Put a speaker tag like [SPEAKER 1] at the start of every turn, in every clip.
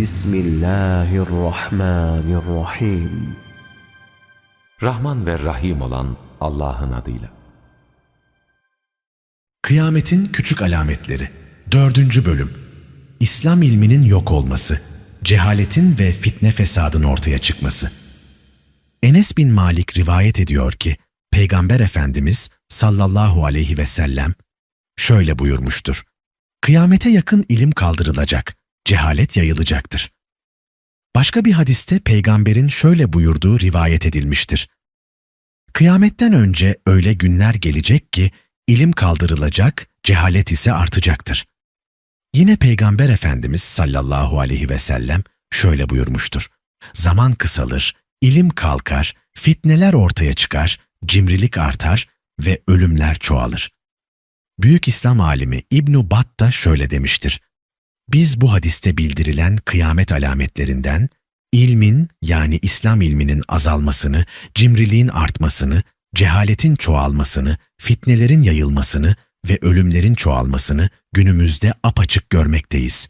[SPEAKER 1] Bismillahirrahmanirrahim.
[SPEAKER 2] Rahman ve Rahim olan Allah'ın adıyla.
[SPEAKER 3] Kıyametin Küçük Alametleri 4. Bölüm İslam ilminin yok olması, cehaletin ve fitne fesadın ortaya çıkması. Enes bin Malik rivayet ediyor ki, Peygamber Efendimiz sallallahu aleyhi ve sellem şöyle buyurmuştur. Kıyamete yakın ilim kaldırılacak.'' Cehalet yayılacaktır. Başka bir hadiste peygamberin şöyle buyurduğu rivayet edilmiştir. Kıyametten önce öyle günler gelecek ki ilim kaldırılacak, cehalet ise artacaktır. Yine Peygamber Efendimiz sallallahu aleyhi ve sellem şöyle buyurmuştur. Zaman kısalır, ilim kalkar, fitneler ortaya çıkar, cimrilik artar ve ölümler çoğalır. Büyük İslam alimi İbn Bat da şöyle demiştir. Biz bu hadiste bildirilen kıyamet alametlerinden ilmin yani İslam ilminin azalmasını, cimriliğin artmasını, cehaletin çoğalmasını, fitnelerin yayılmasını ve ölümlerin çoğalmasını günümüzde apaçık görmekteyiz.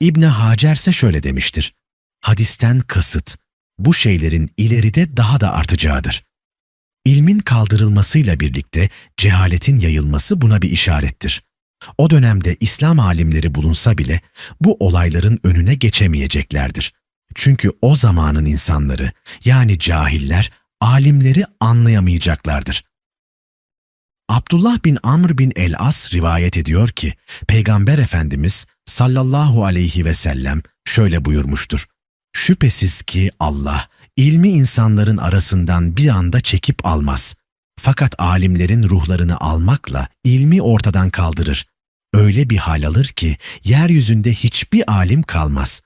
[SPEAKER 3] İbn Hacer ise şöyle demiştir. Hadisten kasıt, bu şeylerin ileride daha da artacağıdır. İlmin kaldırılmasıyla birlikte cehaletin yayılması buna bir işarettir. O dönemde İslam alimleri bulunsa bile bu olayların önüne geçemeyeceklerdir. Çünkü o zamanın insanları yani cahiller alimleri anlayamayacaklardır. Abdullah bin Amr bin el-As rivayet ediyor ki Peygamber Efendimiz sallallahu aleyhi ve sellem şöyle buyurmuştur. Şüphesiz ki Allah ilmi insanların arasından bir anda çekip almaz. Fakat alimlerin ruhlarını almakla ilmi ortadan kaldırır. Öyle bir hal alır ki yeryüzünde hiçbir alim kalmaz.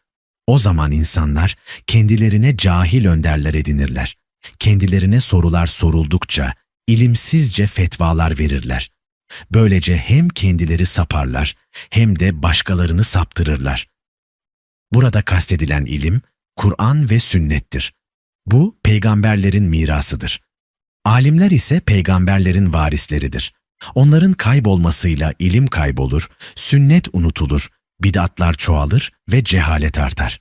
[SPEAKER 3] O zaman insanlar kendilerine cahil önderler edinirler. Kendilerine sorular soruldukça ilimsizce fetvalar verirler. Böylece hem kendileri saparlar hem de başkalarını saptırırlar. Burada kastedilen ilim Kur'an ve sünnettir. Bu peygamberlerin mirasıdır. Alimler ise peygamberlerin varisleridir. Onların kaybolmasıyla ilim kaybolur, sünnet unutulur, bidatlar çoğalır ve cehalet artar.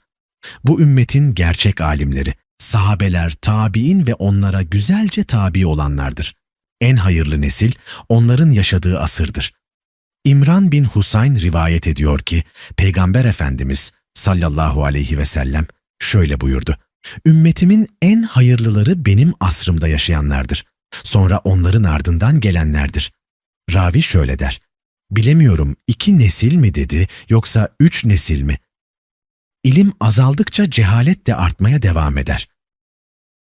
[SPEAKER 3] Bu ümmetin gerçek alimleri, sahabeler, tabi'in ve onlara güzelce tabi olanlardır. En hayırlı nesil onların yaşadığı asırdır. İmran bin Husayn rivayet ediyor ki, Peygamber Efendimiz sallallahu aleyhi ve sellem şöyle buyurdu. Ümmetimin en hayırlıları benim asrımda yaşayanlardır. Sonra onların ardından gelenlerdir. Ravi şöyle der. Bilemiyorum iki nesil mi dedi yoksa üç nesil mi? İlim azaldıkça cehalet de artmaya devam eder.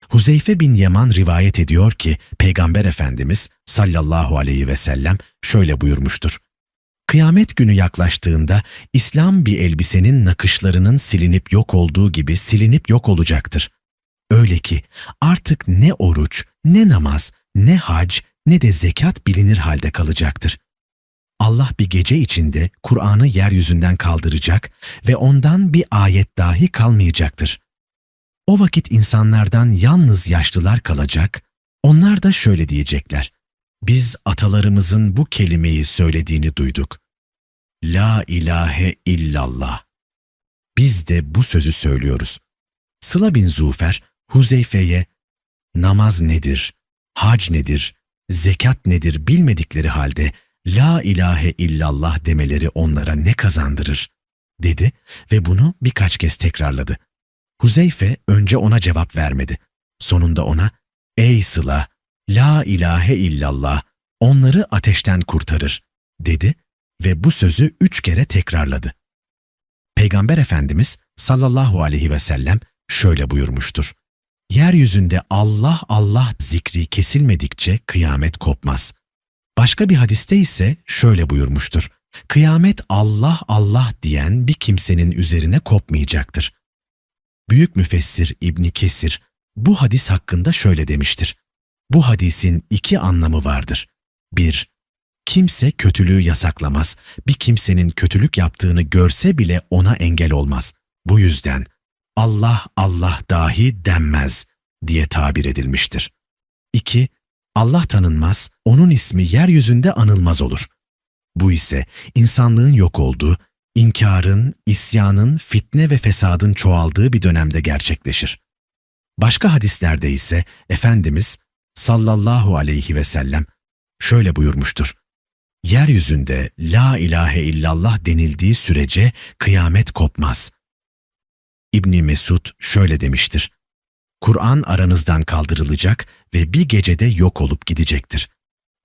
[SPEAKER 3] Huzeyfe bin Yaman rivayet ediyor ki Peygamber Efendimiz sallallahu aleyhi ve sellem şöyle buyurmuştur. Kıyamet günü yaklaştığında İslam bir elbisenin nakışlarının silinip yok olduğu gibi silinip yok olacaktır. Öyle ki artık ne oruç, ne namaz, ne hac, ne de zekat bilinir halde kalacaktır. Allah bir gece içinde Kur'an'ı yeryüzünden kaldıracak ve ondan bir ayet dahi kalmayacaktır. O vakit insanlardan yalnız yaşlılar kalacak, onlar da şöyle diyecekler. Biz atalarımızın bu kelimeyi söylediğini duyduk. La ilahe illallah. Biz de bu sözü söylüyoruz. Sıla bin Zufer, Huzeyfe'ye namaz nedir, hac nedir, zekat nedir bilmedikleri halde La ilahe illallah demeleri onlara ne kazandırır? dedi ve bunu birkaç kez tekrarladı. Huzeyfe önce ona cevap vermedi. Sonunda ona, ey Sıla, la ilahe illallah, onları ateşten kurtarır, dedi ve bu sözü üç kere tekrarladı. Peygamber Efendimiz sallallahu aleyhi ve sellem şöyle buyurmuştur. Yeryüzünde Allah Allah zikri kesilmedikçe kıyamet kopmaz. Başka bir hadiste ise şöyle buyurmuştur. Kıyamet Allah Allah diyen bir kimsenin üzerine kopmayacaktır. Büyük müfessir İbni Kesir bu hadis hakkında şöyle demiştir. Bu hadisin iki anlamı vardır. 1. Kimse kötülüğü yasaklamaz, bir kimsenin kötülük yaptığını görse bile ona engel olmaz. Bu yüzden Allah Allah dahi denmez diye tabir edilmiştir. 2. Allah tanınmaz, onun ismi yeryüzünde anılmaz olur. Bu ise insanlığın yok olduğu, inkarın, isyanın, fitne ve fesadın çoğaldığı bir dönemde gerçekleşir. Başka hadislerde ise Efendimiz sallallahu aleyhi ve sellem şöyle buyurmuştur. Yeryüzünde la ilahe illallah denildiği sürece kıyamet kopmaz. İbni Mesud şöyle demiştir. Kur'an aranızdan kaldırılacak ve bir gecede yok olup gidecektir.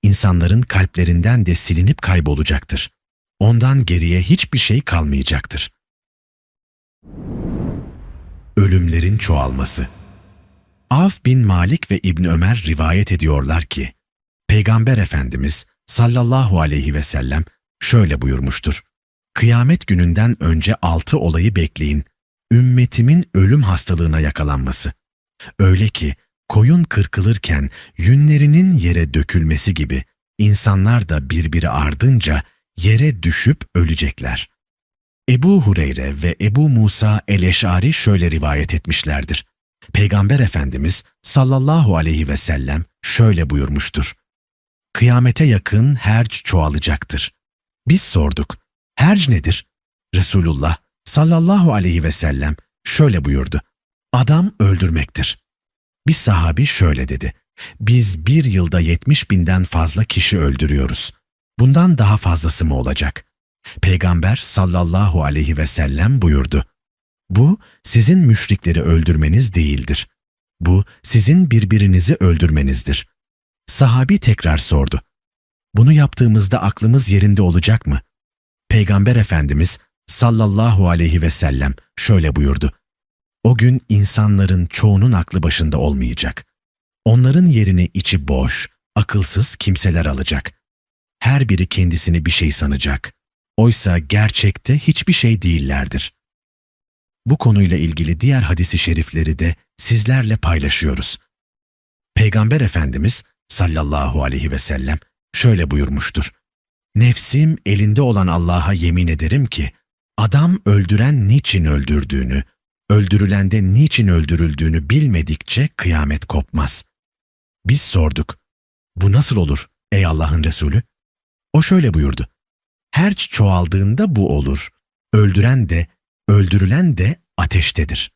[SPEAKER 3] İnsanların kalplerinden de silinip kaybolacaktır. Ondan geriye hiçbir şey kalmayacaktır. Ölümlerin çoğalması Avf bin Malik ve İbn Ömer rivayet ediyorlar ki, Peygamber Efendimiz sallallahu aleyhi ve sellem şöyle buyurmuştur. Kıyamet gününden önce altı olayı bekleyin. Ümmetimin ölüm hastalığına yakalanması. Öyle ki koyun kırkılırken yünlerinin yere dökülmesi gibi insanlar da birbiri ardınca yere düşüp ölecekler. Ebu Hureyre ve Ebu Musa el-Eş'ari şöyle rivayet etmişlerdir. Peygamber Efendimiz sallallahu aleyhi ve sellem şöyle buyurmuştur. Kıyamete yakın herc çoğalacaktır. Biz sorduk. Herc nedir? Resulullah sallallahu aleyhi ve sellem şöyle buyurdu. Adam öldürmektir. Bir sahabi şöyle dedi. Biz bir yılda yetmiş binden fazla kişi öldürüyoruz. Bundan daha fazlası mı olacak? Peygamber sallallahu aleyhi ve sellem buyurdu. Bu sizin müşrikleri öldürmeniz değildir. Bu sizin birbirinizi öldürmenizdir. Sahabi tekrar sordu. Bunu yaptığımızda aklımız yerinde olacak mı? Peygamber Efendimiz sallallahu aleyhi ve sellem şöyle buyurdu. O gün insanların çoğunun aklı başında olmayacak. Onların yerini içi boş, akılsız kimseler alacak. Her biri kendisini bir şey sanacak. Oysa gerçekte hiçbir şey değillerdir. Bu konuyla ilgili diğer hadisi şerifleri de sizlerle paylaşıyoruz. Peygamber Efendimiz sallallahu aleyhi ve sellem şöyle buyurmuştur. Nefsim elinde olan Allah'a yemin ederim ki, adam öldüren niçin öldürdüğünü, öldürülende niçin öldürüldüğünü bilmedikçe kıyamet kopmaz. Biz sorduk, bu nasıl olur ey Allah'ın Resulü? O şöyle buyurdu, herç çoğaldığında bu olur, öldüren de, öldürülen de ateştedir.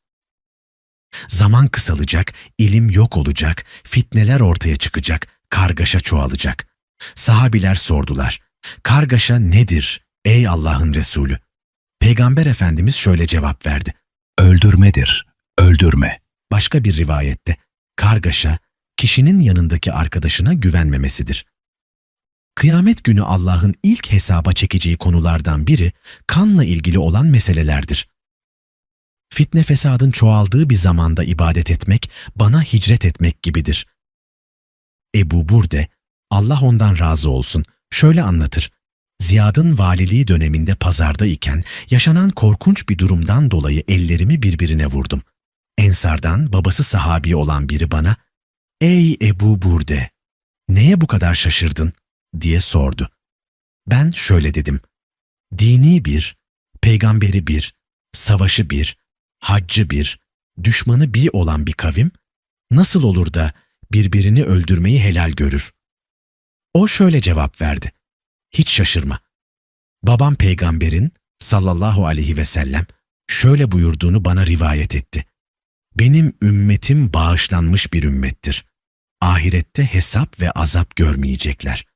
[SPEAKER 3] Zaman kısalacak, ilim yok olacak, fitneler ortaya çıkacak, kargaşa çoğalacak. Sahabiler sordular, kargaşa nedir ey Allah'ın Resulü? Peygamber Efendimiz şöyle cevap verdi. Öldürmedir, öldürme. Başka bir rivayette, kargaşa, kişinin yanındaki arkadaşına güvenmemesidir. Kıyamet günü Allah'ın ilk hesaba çekeceği konulardan biri kanla ilgili olan meselelerdir. Fitne fesadın çoğaldığı bir zamanda ibadet etmek, bana hicret etmek gibidir. Ebu Burde, Allah ondan razı olsun, şöyle anlatır. Ziyad'ın valiliği döneminde pazarda iken yaşanan korkunç bir durumdan dolayı ellerimi birbirine vurdum. Ensardan babası sahabi olan biri bana, ''Ey Ebu Burde, neye bu kadar şaşırdın?'' Diye sordu. Ben şöyle dedim, dini bir, peygamberi bir, savaşı bir, haccı bir, düşmanı bir olan bir kavim, nasıl olur da birbirini öldürmeyi helal görür? O şöyle cevap verdi. Hiç şaşırma. Babam peygamberin sallallahu aleyhi ve sellem şöyle buyurduğunu bana rivayet etti. Benim ümmetim bağışlanmış bir ümmettir. Ahirette hesap ve azap görmeyecekler.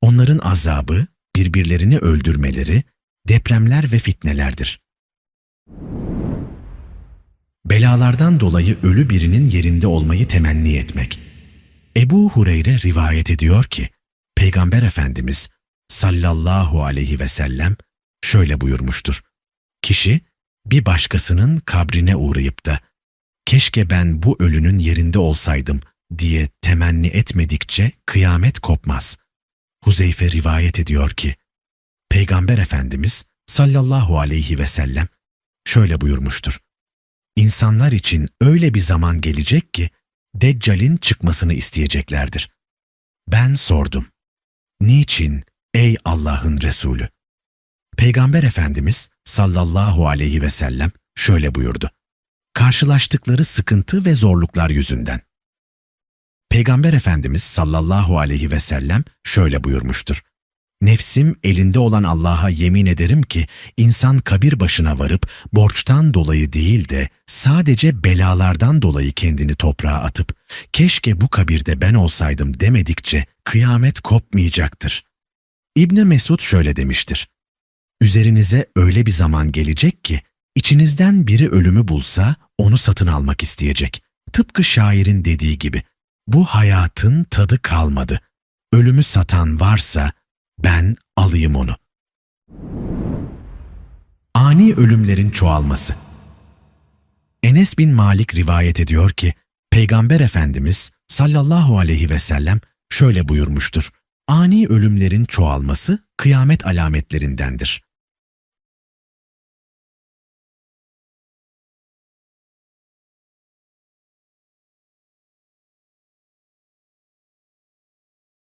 [SPEAKER 3] Onların azabı, birbirlerini öldürmeleri, depremler ve fitnelerdir. Belalardan dolayı ölü birinin yerinde olmayı temenni etmek. Ebu Hureyre rivayet ediyor ki, Peygamber Efendimiz sallallahu aleyhi ve sellem şöyle buyurmuştur. Kişi bir başkasının kabrine uğrayıp da keşke ben bu ölünün yerinde olsaydım diye temenni etmedikçe kıyamet kopmaz. Huzeyfe rivayet ediyor ki, Peygamber Efendimiz sallallahu aleyhi ve sellem şöyle buyurmuştur. İnsanlar için öyle bir zaman gelecek ki, Deccal'in çıkmasını isteyeceklerdir. Ben sordum. Niçin ey Allah'ın Resulü? Peygamber Efendimiz sallallahu aleyhi ve sellem şöyle buyurdu. Karşılaştıkları sıkıntı ve zorluklar yüzünden. Peygamber Efendimiz sallallahu aleyhi ve sellem şöyle buyurmuştur. Nefsim elinde olan Allah'a yemin ederim ki insan kabir başına varıp borçtan dolayı değil de sadece belalardan dolayı kendini toprağa atıp keşke bu kabirde ben olsaydım demedikçe kıyamet kopmayacaktır. İbni Mesud şöyle demiştir. Üzerinize öyle bir zaman gelecek ki içinizden biri ölümü bulsa onu satın almak isteyecek. Tıpkı şairin dediği gibi bu hayatın tadı kalmadı. Ölümü satan varsa ben alayım onu. Ani ölümlerin çoğalması. Enes bin Malik rivayet ediyor ki Peygamber Efendimiz sallallahu aleyhi ve sellem şöyle buyurmuştur. Ani ölümlerin çoğalması kıyamet alametlerindendir.